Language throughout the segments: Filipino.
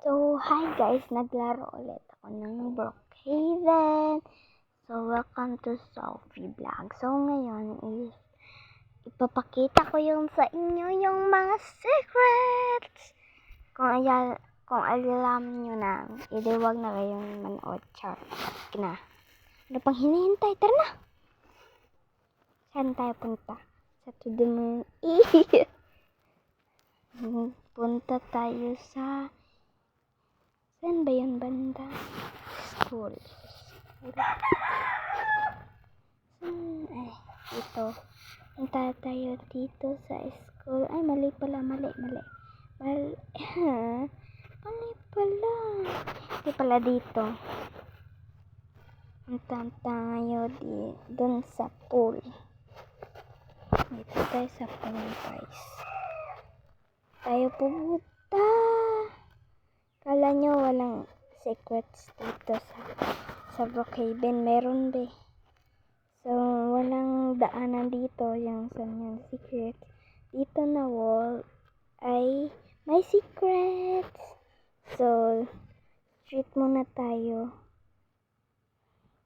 So, hi guys! Naglaro ulit ako ng Brookhaven. So, welcome to Sophie Vlog. So, ngayon is ipapakita ko yung sa inyo yung mga secrets. Kung ayal, kung alam nyo na, hindi wag na kayong manood. Char. Na. Ano pang hinihintay? Tara na! Saan tayo punta? Sa to the moon. Punta tayo sa Saan ba yun banda? School. Saan? Ay, ito. Punta tayo dito sa school. Ay, mali pala. Mali, mali. Mali. Mali pala. Hindi pala dito. Punta tayo di, dun sa pool. Dito tayo sa pool, guys. Tayo pupunta. Kala nyo walang secrets dito sa sa Brookhaven. Meron be. So, walang daanan dito yung sa yung secret. Dito na wall ay may secrets. So, street muna tayo.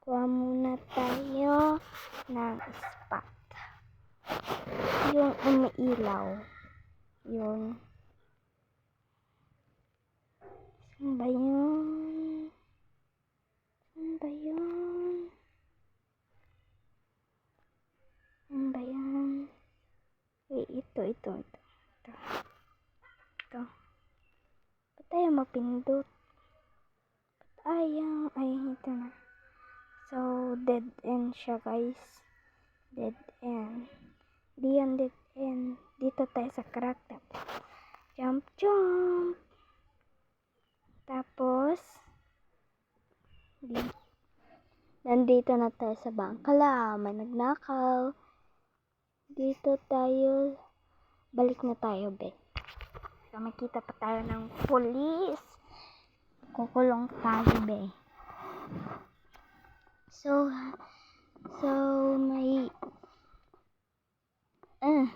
Kuha muna tayo ng spot. Yung umiilaw. Yun. Saan ba yun? Saan ba yun? Saan ba yan? Wait, ito, ito, ito. Ito. Ito. Ba't tayo mapindot? Ba't ayaw? Ay, ito na. So, dead end siya, guys. Dead end. Di yan dead end. Dito tayo sa crack. Jump, jump. Tapos, di, nandito na tayo sa bangkala. May nagnakaw. Dito tayo. Balik na tayo, be. So, makita pa tayo ng police. Kukulong tayo, be. So, so, may, eh,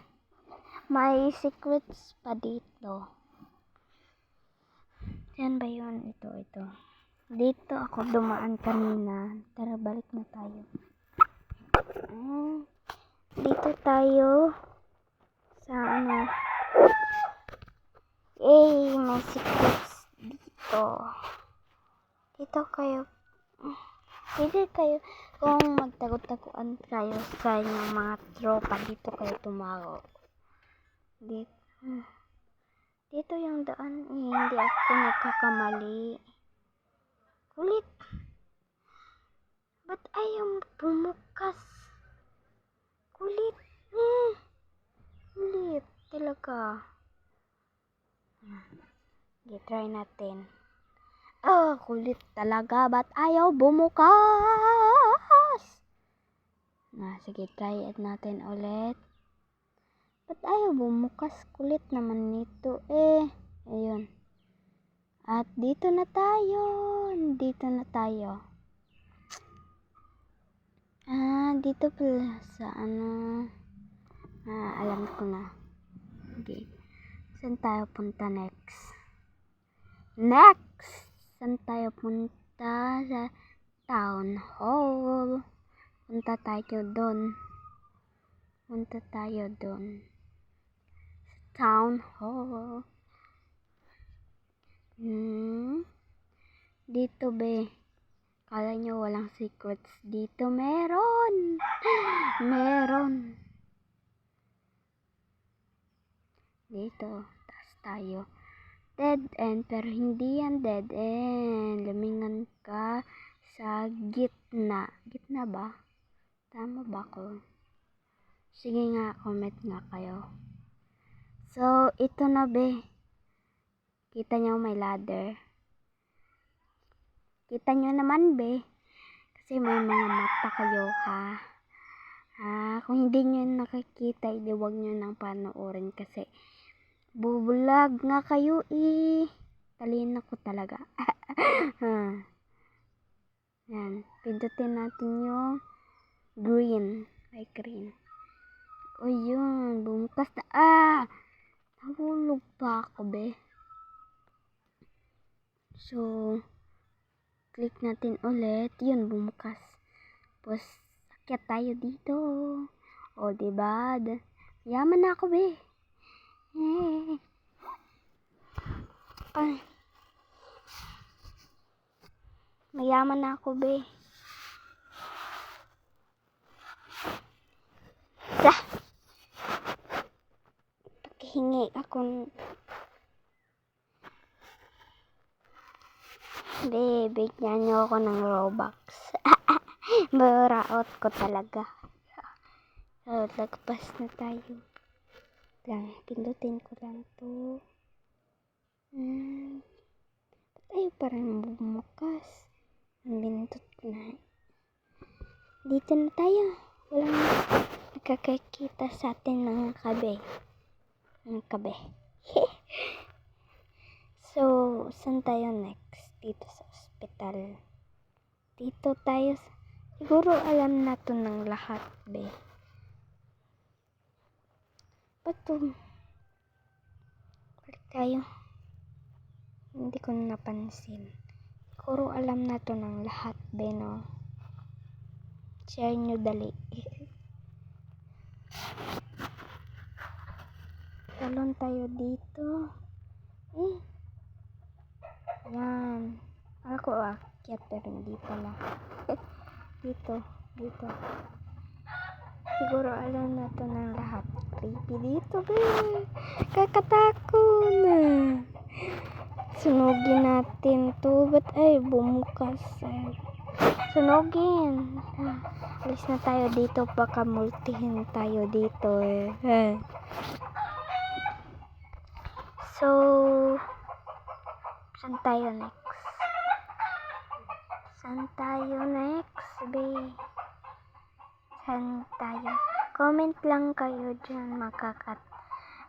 may secrets pa dito. Yan ba yun? Ito, ito. Dito ako dumaan kanina. Tara, balik na tayo. Dito tayo sa ano. Eh, may secrets dito. Dito kayo. Pwede kayo, kung magtagot-taguan kayo sa inyong mga tropa, dito kayo tumago. Dito. Dito yung daan eh, hindi ako nagkakamali. Kulit. Ba't ayaw bumukas? Kulit. Eh. Kulit. Talaga. Okay, try natin. Ah, kulit talaga. Ba't ayaw bumukas? Na, sige, try natin ulit. Ba't ayaw bumukas? Kulit naman nito eh. Ayun. At dito na tayo. Dito na tayo. Ah, dito pala sa ano. Ah, alam ko na. Okay. Saan tayo punta next? Next! Saan tayo punta? Sa town hall. Punta tayo doon. Punta tayo doon town hall. Hmm. Dito be. Kala nyo walang secrets. Dito meron. meron. Dito. Tas tayo. Dead end. Pero hindi yan dead end. Lumingan ka sa gitna. Gitna ba? Tama ba ko? Sige nga, comment nga kayo. So, ito na be. Kita nyo may ladder. Kita nyo naman be. Kasi may mga mata kayo ha. Ha? Kung hindi nyo nakikita, hindi wag nyo nang panoorin kasi bubulag nga kayo eh. Talino ko talaga. ha. Yan. Pindutin natin yung green. Ay, green. O yun. Bumukas na. Ah! Nahulog pa ako, be. So, click natin ulit. Yun, bumukas. Tapos, akyat tayo dito. O, diba? Yaman na ako, be. Eh. Ay. Mayaman ako, be. Sa. Ako. Be, bigyan niyo ako ng Robux. Baraot ko talaga. So, lagpas na tayo. Lang, pindutin ko lang to. Hmm. Ayaw parang bumukas? Ang binindot ko na. Dito na tayo. Walang nakakakita sa atin mga kabe. Mga kabe. so, saan tayo next? Dito sa ospital. Dito tayo. Siguro alam na to ng lahat, be. Ba't to? Balik tayo. Hindi ko napansin. Siguro alam na to ng lahat, be, no? Share nyo dali. Talon tayo dito. Eh. Yan. Ako aakyat pero hindi pala. dito. Dito. Siguro alam na to ng lahat. Creepy dito, be. Kakatako na. Sunugin natin to. Ba't ay bumukas? Ay. Sunugin. Ah, Alis na tayo dito. Baka multihin tayo dito eh. So, saan tayo next? Saan tayo next, be? Saan tayo? Comment lang kayo dyan, makakat.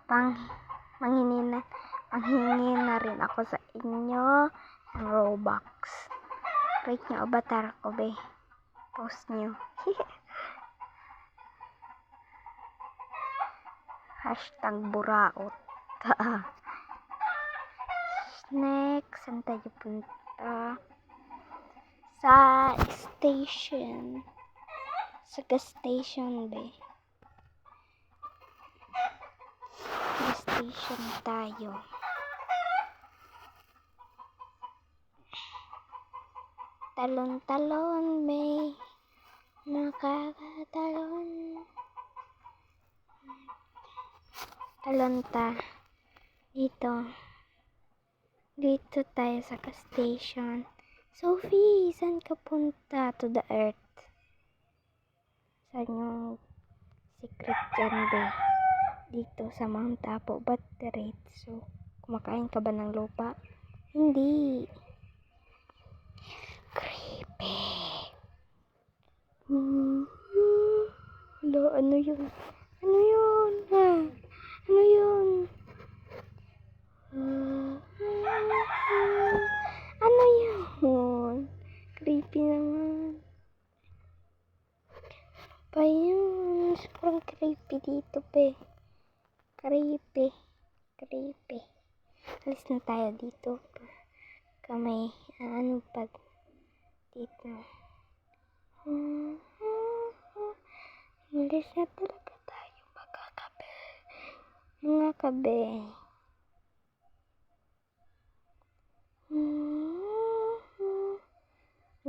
Pang, manghingi na, manghingi na rin ako sa inyo ng Robux. Rate nyo avatar ko, be. Post nyo. Hashtag buraot. Next, saan tayo punta? Sa station. Sa gas station, be. Gas station tayo. Talon-talon, be. Nakakatalon. Talon ta. Dito. Dito tayo sa station. Sophie, saan ka punta to the earth? Saan yung secret dyan, be? Dito sa Mount Apo. Ba't diretso? Kumakain ka ba ng lupa? Hindi. Creepy. Hmm. Hala, ano yun? Ano yun? Ha? Ano yun? Ano yun? Creepy naman. Pa yun? Sobrang creepy dito, pe. Creepy. Creepy. Alis na tayo dito. Kamay, ano pa dito. Alis na talaga tayo, mga kabe. Mga kabe.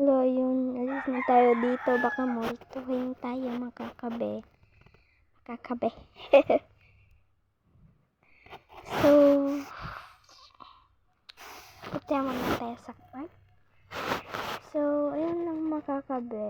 Wala yun. Alis na tayo dito. Baka multuhin tayo makakabe. Makakabe. so, punta muna tayo sa park. So, ayun lang makakabe.